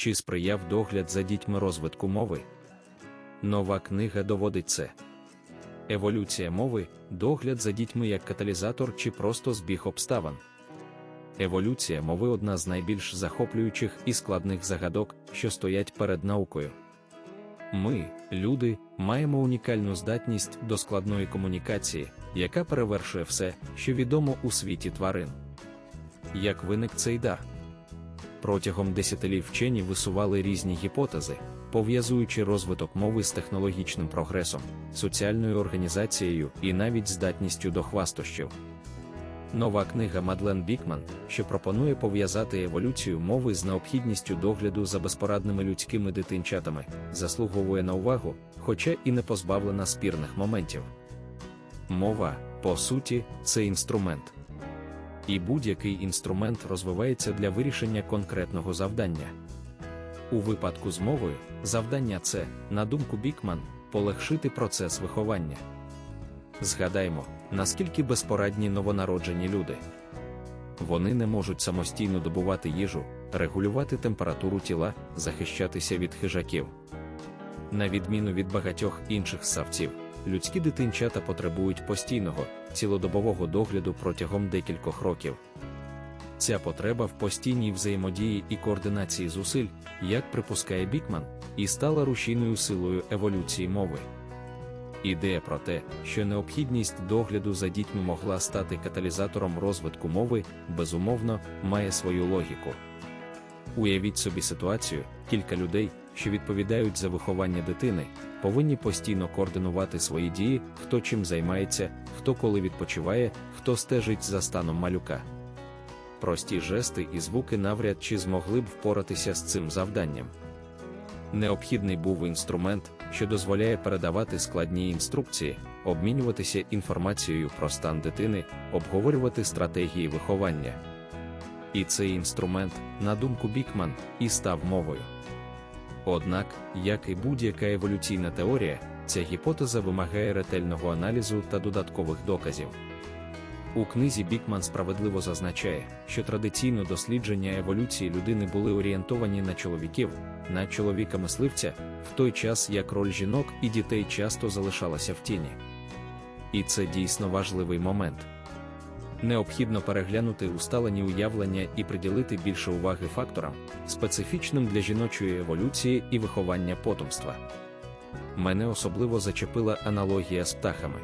чи сприяв догляд за дітьми розвитку мови? Нова книга доводить це. Еволюція мови, догляд за дітьми як каталізатор чи просто збіг обставин. Еволюція мови одна з найбільш захоплюючих і складних загадок, що стоять перед наукою. Ми, люди, маємо унікальну здатність до складної комунікації, яка перевершує все, що відомо у світі тварин. Як виник цей дар? Протягом десятиліть вчені висували різні гіпотези, пов'язуючи розвиток мови з технологічним прогресом, соціальною організацією і навіть здатністю до хвастощів. Нова книга Мадлен Бікман, що пропонує пов'язати еволюцію мови з необхідністю догляду за безпорадними людськими дитинчатами, заслуговує на увагу, хоча і не позбавлена спірних моментів. Мова, по суті, це інструмент. І будь-який інструмент розвивається для вирішення конкретного завдання. У випадку з мовою, завдання це, на думку Бікман, полегшити процес виховання. Згадаймо, наскільки безпорадні новонароджені люди. Вони не можуть самостійно добувати їжу, регулювати температуру тіла, захищатися від хижаків. На відміну від багатьох інших ссавців, людські дитинчата потребують постійного, цілодобового догляду протягом декількох років. Ця потреба в постійній взаємодії і координації зусиль, як припускає Бікман, і стала рушійною силою еволюції мови. Ідея про те, що необхідність догляду за дітьми могла стати каталізатором розвитку мови, безумовно, має свою логіку. Уявіть собі ситуацію, кілька людей, що відповідають за виховання дитини, повинні постійно координувати свої дії, хто чим займається, хто коли відпочиває, хто стежить за станом малюка. Прості жести і звуки навряд чи змогли б впоратися з цим завданням. Необхідний був інструмент, що дозволяє передавати складні інструкції, обмінюватися інформацією про стан дитини, обговорювати стратегії виховання. І цей інструмент, на думку Бікман, і став мовою. Однак, як і будь-яка еволюційна теорія, ця гіпотеза вимагає ретельного аналізу та додаткових доказів. У книзі Бікман справедливо зазначає, що традиційно дослідження еволюції людини були орієнтовані на чоловіків, на чоловіка-мисливця, в той час як роль жінок і дітей часто залишалася в тіні. І це дійсно важливий момент. Необхідно переглянути усталені уявлення і приділити більше уваги факторам, специфічним для жіночої еволюції і виховання потомства. Мене особливо зачепила аналогія з птахами.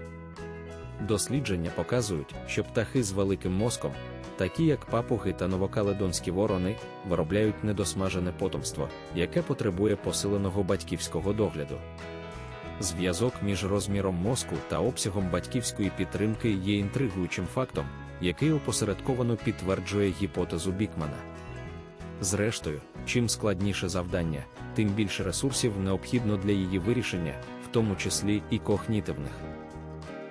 Дослідження показують, що птахи з великим мозком, такі як папуги та новокаледонські ворони, виробляють недосмажене потомство, яке потребує посиленого батьківського догляду. Зв'язок між розміром мозку та обсягом батьківської підтримки є інтригуючим фактом, який опосередковано підтверджує гіпотезу Бікмана. Зрештою, чим складніше завдання, тим більше ресурсів необхідно для її вирішення, в тому числі і когнітивних.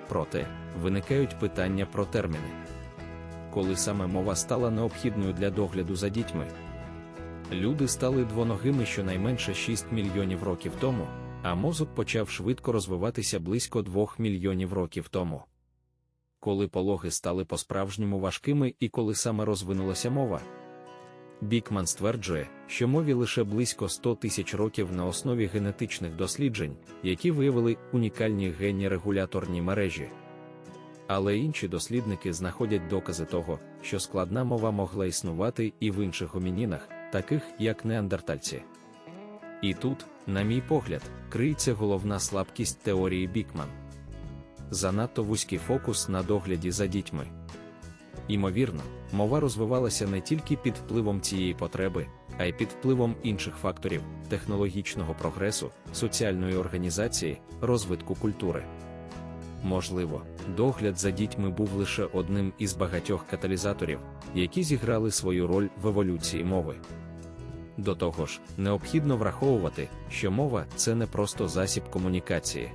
Проте, виникають питання про терміни. Коли саме мова стала необхідною для догляду за дітьми, люди стали двоногими щонайменше 6 мільйонів років тому, а мозок почав швидко розвиватися близько 2 мільйонів років тому. Коли пологи стали по-справжньому важкими і коли саме розвинулася мова. Бікман стверджує, що мові лише близько 100 тисяч років на основі генетичних досліджень, які виявили унікальні генні регуляторні мережі. Але інші дослідники знаходять докази того, що складна мова могла існувати і в інших гомінінах, таких як неандертальці. І тут, на мій погляд, криється головна слабкість теорії Бікман. Занадто вузький фокус на догляді за дітьми. Імовірно, мова розвивалася не тільки під впливом цієї потреби, а й під впливом інших факторів технологічного прогресу, соціальної організації, розвитку культури. Можливо, догляд за дітьми був лише одним із багатьох каталізаторів, які зіграли свою роль в еволюції мови. До того ж, необхідно враховувати, що мова це не просто засіб комунікації,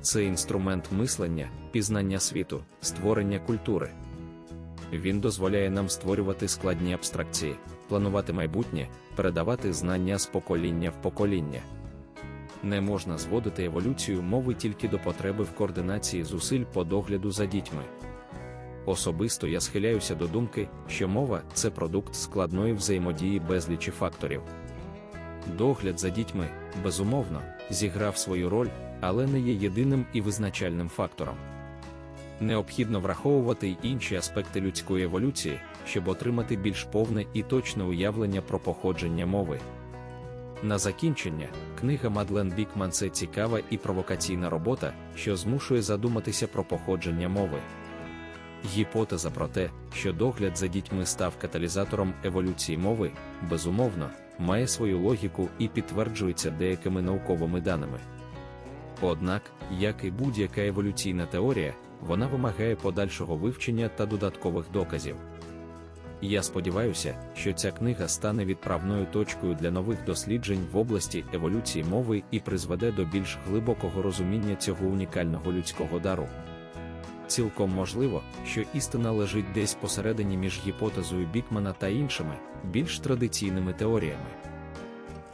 це інструмент мислення, пізнання світу, створення культури. Він дозволяє нам створювати складні абстракції, планувати майбутнє, передавати знання з покоління в покоління. Не можна зводити еволюцію мови тільки до потреби в координації зусиль по догляду за дітьми. Особисто я схиляюся до думки, що мова це продукт складної взаємодії безлічі факторів. догляд за дітьми, безумовно, зіграв свою роль, але не є єдиним і визначальним фактором. Необхідно враховувати й інші аспекти людської еволюції, щоб отримати більш повне і точне уявлення про походження мови. На закінчення, книга Мадлен Бікман це цікава і провокаційна робота, що змушує задуматися про походження мови. Гіпотеза про те, що догляд за дітьми став каталізатором еволюції мови, безумовно, має свою логіку і підтверджується деякими науковими даними. Однак, як і будь-яка еволюційна теорія, вона вимагає подальшого вивчення та додаткових доказів. Я сподіваюся, що ця книга стане відправною точкою для нових досліджень в області еволюції мови і призведе до більш глибокого розуміння цього унікального людського дару. Цілком можливо, що істина лежить десь посередині між гіпотезою Бікмана та іншими, більш традиційними теоріями.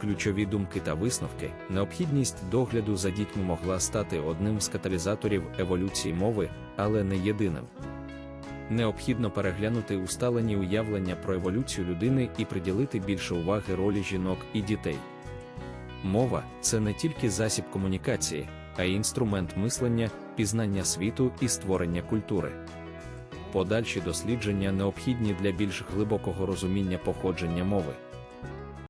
Ключові думки та висновки, необхідність догляду за дітьми могла стати одним з каталізаторів еволюції мови, але не єдиним. Необхідно переглянути усталені уявлення про еволюцію людини і приділити більше уваги ролі жінок і дітей. Мова це не тільки засіб комунікації, а й інструмент мислення, пізнання світу і створення культури. Подальші дослідження необхідні для більш глибокого розуміння походження мови.